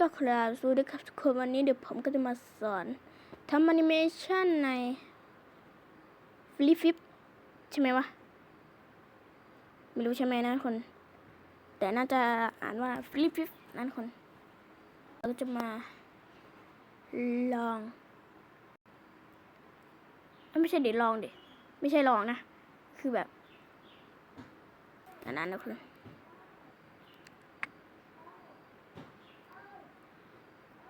ก็ครับสวัสดีครับทุกคนวันนี้เดี๋ยวผมก็จะมาสอนทำแอนิเมชันในฟลิฟิปใช่ไหมวะ ไม่รู้ใช่ไหมนะทุกคน แต่น่าจะอ่านว่าฟลิฟิปนั่นคน เราจะมาลอง ไม่ใช่เดี๋ยวลองดิไม่ใช่ลองนะ คือแบบ อันนั้นนะทุกคน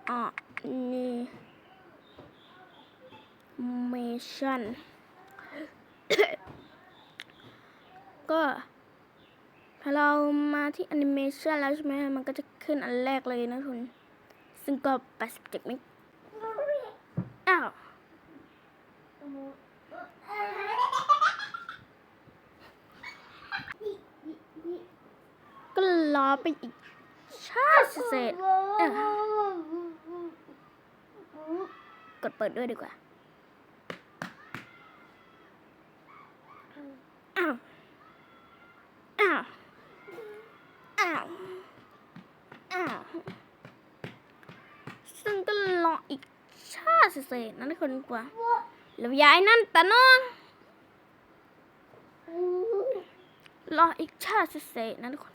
อะนี่เมชันก็พอเรามาที่แอนิเมชันแล้วใช่ไหมมันก็จะขึ้นอันแรกเลยนะทุน ซึ่งก็ 87เมกอ้าวก็รอไปอีกชาติเศษเออก ดเปิดด้วยดีกว่า อ้าว อ้าว อ้าว อ้าว ซึ่งก็รออีกชาติเศษนั่นคนกว่า แล้วย้ายนั่นตะน้องรออีกชาติเศษนั่นคน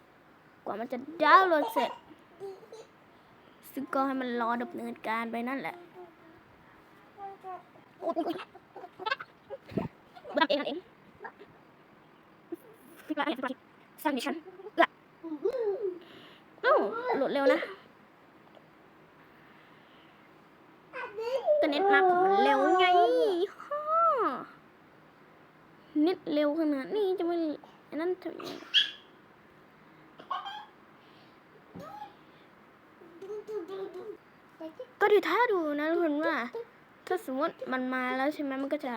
กว่ามันจะดาวน์โหลดเสร็จซึ่งก็ให้มันรอดำเนินการไปนั่นแหละ บังเองเองฟิบลาเองฟิบลาสร้างดิฉันเอื้อเอ้าโหลดเร็วนะแต่เน็ตมาผมมันเร็วไงฮ่าเน็ตเร็วขนาดนี้จะไม่นนั้นทำยังไงก็ดูถ้าดูนะทุกคนว่า ถ้าสมมติมันมาแล้วใช่ไหมมันก็จะ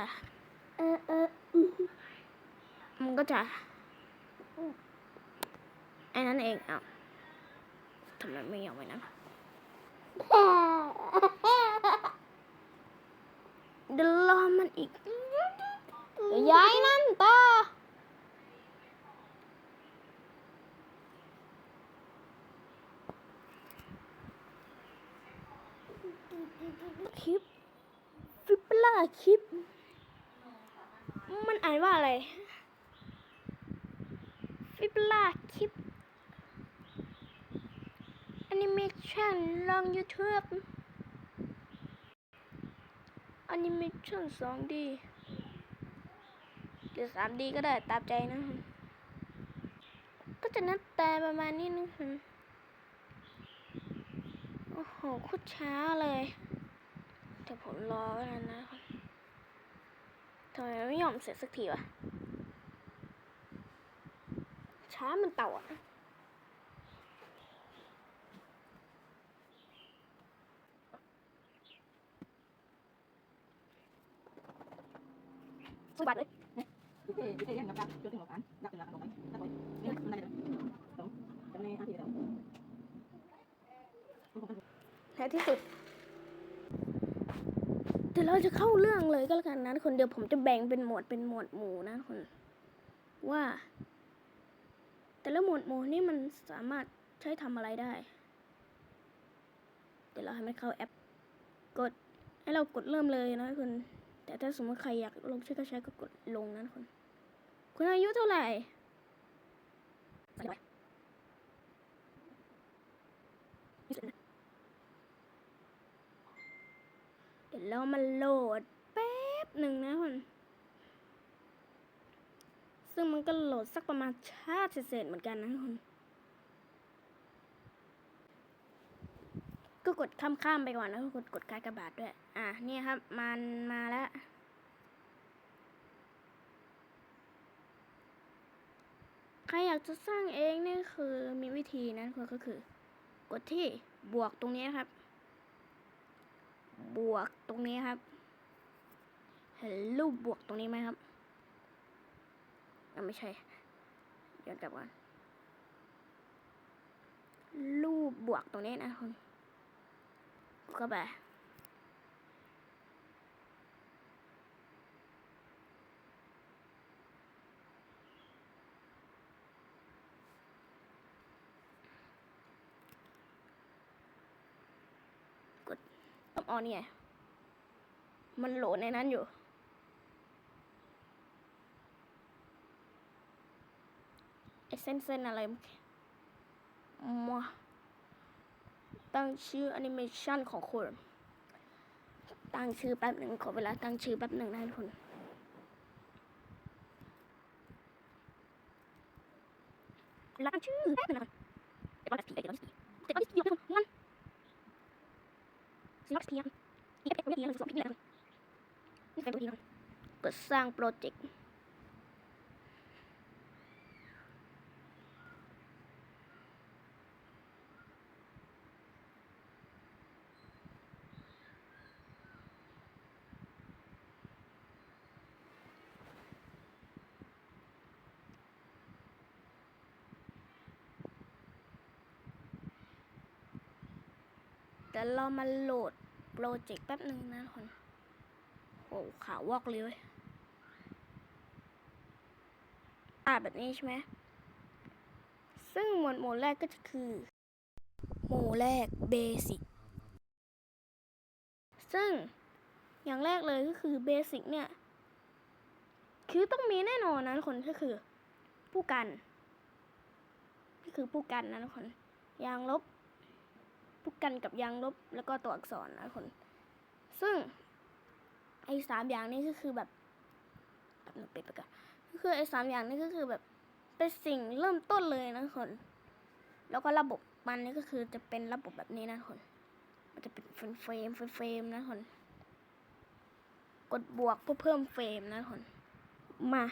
เออเออมันก็จะไอ้นั่นเองอ้าวทำไมไม่ยอมไว้นะเดี๋ยวรอมันอีกย้ายนั่นต่อคลิป ล่าคลิป มันอ่านว่าอะไร ฟิปล่าคลิปแอนิเมชันลอง YouTube แอนิเมชัน 2D หรือ 3D ก็ได้ตามใจนะ ก็จะนัดแต่ประมาณนี้นะโอ้โหคตรช้าเลย แต่ผมรอไว้แล้วนะครับทำไมไม่ยอมเสร็จสักทีวะ ช้ามันเต่าอะสวัสดี Du kan du kan gärna prata till någon. Lagt den där någon. Där var. Nej, men där är den. De. Den är alltid den. ท้ายที่สุดเดี๋ยว เราจะเข้าเรื่องเลยก็แล้วกันนะคนเดียวผมจะแบ่งเป็นหมวดเป็นหมวดหมู่นะคนว่า แต่ละหมวดหมู่นี่มันสามารถใช้ทำอะไรได้ เดี๋ยวเราให้มันเข้าแอป กด ให้เรากดเริ่มเลยนะทุกคนแต่ถ้าสมมติใครอยากลงชื่อก็ใช้ก็กดลงนะทุกคนคุณอายุเท่าไหร่ ใส่ไว้วเรามาโหลดแป๊บหนึ่งนะทุกคนซึ่งมันก็โหลดสักประมาณชาติเศษเหมือนกันนะทุกคนก็กดข้ามๆไปก่อนแล้วก็กดกดกากระบาทด้วย อะเนี่ยครับ มันมาแล้วใครอยากจะสร้างเองนี่คือมีวิธีนะทุกคนก็คือกดที่บวกตรงนี้นะครับ บวกตรงนี้ครับ เห็นรูปบวกตรงนี้ไหมครับไม่ใช่ย้อนกลับก่อนรูปบวกตรงนี้นะคุณกดเข้าไป อ๋อเนี่ย มันโหลดในนั้นอยู่ไอเส้นเส้นๆอะไรมาตั้งชื่อแอนิเมชันของคุณตั้งชื่อแป๊บหนึ่งขอเวลาตั้งชื่อแป๊บหนึ่งนะทุกคนร้านชื่อแป๊บหนึงนะครับเดร้อยแปดสิบสี่เดร้อยสี่เจ็ดร้อยสี่เดี๋ยวทุกคนงั้นสี่ร้อยสี่อีกเอ็กซ์เอ็กซ์สองพิกเลยนะนี่เป็นตัวที่นะกดสร้างโปรเจกต์ แต่เรามาโหลดโปรเจกต์แป๊บหนึ่งนะทุกคนโอ้ขาววอกเลย อ่าแบบนี้ใช่ไหม ซึ่งหมวดหมู่แรกก็จะคือ หมู่แรกเบสิก ซึ่งอย่างแรกเลยก็คือเบสิกเนี่ย คือต้องมีแน่นอนนะคนก็คือ ผู้กัน ก็คือผู้กันนะทุกคน ยางลบ ผู้กันกับยางลบแล้วก็ตัวอักษรนะคน ซึ่งไอ้สามอย่างนี้ก็คือแบบแบบนปิดไปก่อนก็คือไอ้สามอย่างนี้ก็คือแบบเป็นสิ่งเริ่มต้นเลยนะคน แล้วก็ระบบมันนี่ก็คือจะเป็นระบบแบบนี้นะคน มันจะเป็นเฟรมเฟรมเฟรมนะคน กดบวกเพื่อเพิ่มเฟรมนะคน มา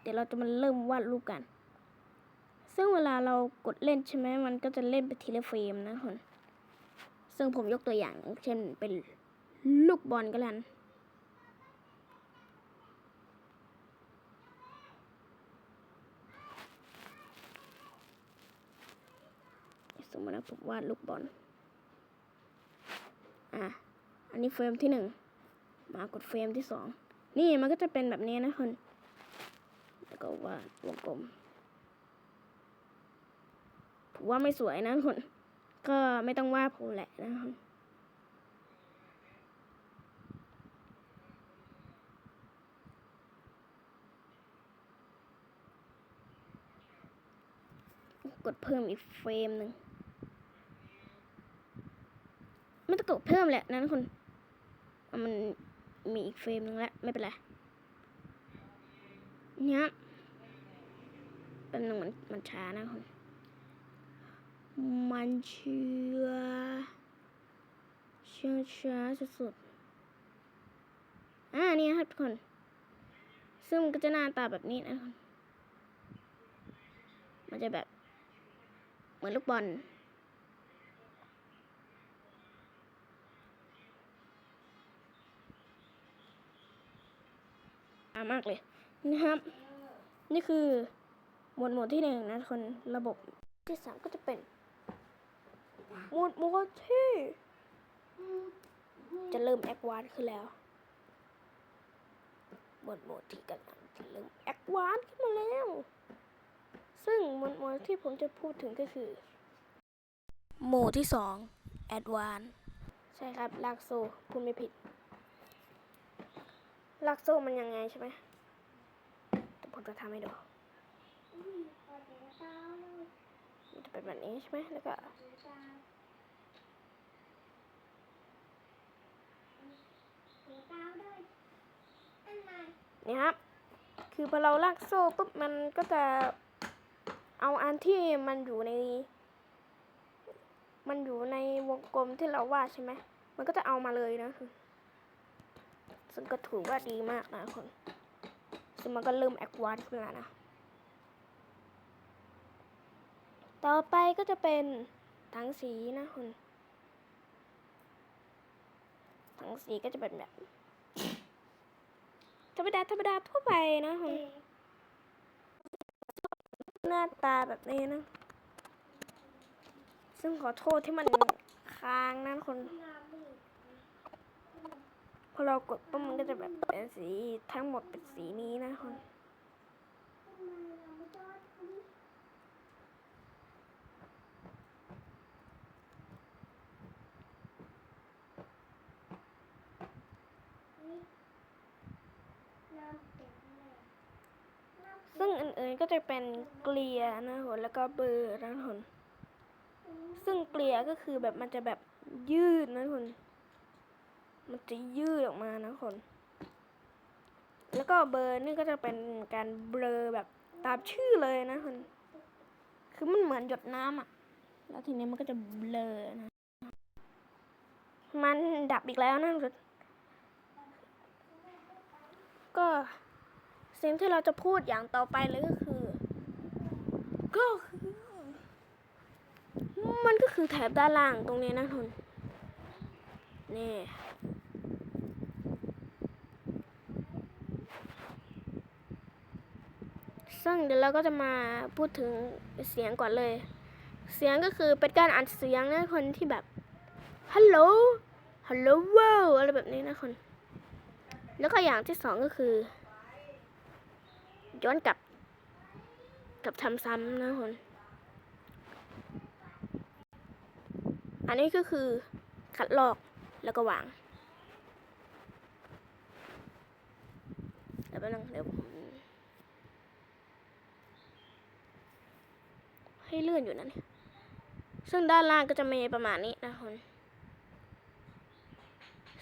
เดี๋ยวเราจะมาเริ่มวาดรูปกัน ซึ่งเวลาเรากดเล่นใช่ไหมมันก็จะเล่นไปทีละเฟรมนะคน ซึ่งผมยกตัวอย่างเช่นเป็นลูกบอลก็แล้วกันสมมติว่าผมวาดลูกบอล อะ อันนี้เฟรมที่หนึ่ง มากดเฟรมที่สอง นี่มันก็จะเป็นแบบนี้นะคน แล้วก็วาดวงกลม ผมว่าไม่สวยนะคน ก็ไม่ต้องว่าผมแหละนะคนกดเพิ่มอีกเฟรมหนึ่งไม่ต้องกดเพิ่มแหละนะทุกคนมันมีอีกเฟรมหนึ่งแล้ว ไม่เป็นไรเนี่ยเป็นหนึ่งมันมันช้านะทุกคน มันเชื่อเชื่อช้าสุดๆ อ่า นี่นะครับทุกคน ซึ่งมันก็จะหน้าตาแบบนี้นะทุกคน มันจะแบบ เหมือนลูกบอลอามากเลยนะครับ นี่คือหมวดหมู่ที่หนึ่งนะทุกคนระบบที่สามก็จะเป็น หมวดหมู่ที่ จะเริ่มแอควานขึ้นแล้วหมวดหมู่ที่กำลังจะเริ่มแอควานขึ้นมาแล้ว ซึ่งหมวดหมู่ที่ผมจะพูดถึงก็คือหมู่ที่สองแอดวานใช่ครับลากโซพูดไม่ผิดลากโซ่มันยังไงใช่ไหมแต่ผมจะทำให้ดูมันจะเป็นแบบนี้ใช่ไหมแล้วก็ นี่ครับ คือพอเราลากโซ่ปุ๊บมันก็จะเอาอันที่มันอยู่ใน มันอยู่ในวงกลมที่เราวาดใช่ไหม มันก็จะเอามาเลยนะคือซึ่งก็ถือว่าดีมากนะคนซึ่งมันก็เริ่มแอควานขึ้นแล้วนะ ต่อไปก็จะเป็นถังสีนะคุณถังสีก็จะเป็นแบบ ธรรมดาธรรมดาทั่วไปนะคุณหน้าตาแบบนี้นะ ซึ่งขอโทษที่มันค้างนะคนพอเรากดปุ๊บมันก็จะแบบเป็นสีทั้งหมดเป็นสีนี้นะคน ซึ่งอื่นๆก็ จะเป็นเกลียนะทุกคนแล้วก็เบอร์นะทุกคนซึ่งเกลียก็คือแบบมันจะแบบยืดนะทุกคนมันจะยืดออกมานะทุกคน แล้วก็เบอร์นี่ก็จะเป็นการเบลอแบบตามชื่อเลยนะทุกคนคือมันเหมือนหยดน้ำอะ แล้วทีนี้มันก็จะเบลอนะ มันดับอีกแล้วนะทุกคนก็สิ่งที่เราจะพูดอย่างต่อไปเลยก็คือ ก็มันก็คือแถบด้านล่างตรงนี้นะทุนนี่ซึ่งเดี๋ยวเราก็จะมาพูดถึงเสียงก่อนเลย เสียงก็คือเป็นการอ่านเสียงนะคนที่แบบฮัลโหลฮัลโหลว้าวอะไรแบบนี้นะคน แล้วก็อย่างที่สองก็คือ ย้อนกลับ กับทำซ้ำนะคน อันนี้ก็คือคัดลอกแล้วก็วางเดี๋ยวแป๊บนึงเดี๋ยวผมให้เลื่อนอยู่นะเนี่ยซึ่งด้านล่างก็จะมีประมาณนี้นะคน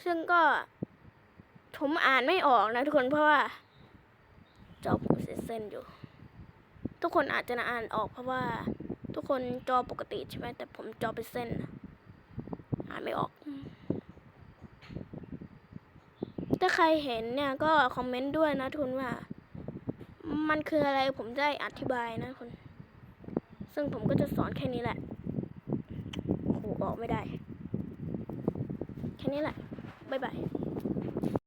ซึ่งก็ผมอ่านไม่ออกนะทุกคนเพราะว่าจอผมเสียเส้นอยู่ ทุกคนอาจจะอ่านออกเพราะว่า ทุกคนจอปกติใช่ไหมแต่ผมจอเป็นเส้น อ่านไม่ออก ถ้าใครเห็นเนี่ยก็คอมเมนต์ด้วยนะทุกคนว่า มันคืออะไรผมจะได้อธิบายนะคุณซึ่งผมก็จะสอนแค่นี้แหละโอ้ออกไม่ได้ แค่นี้แหละ บ๊ายบาย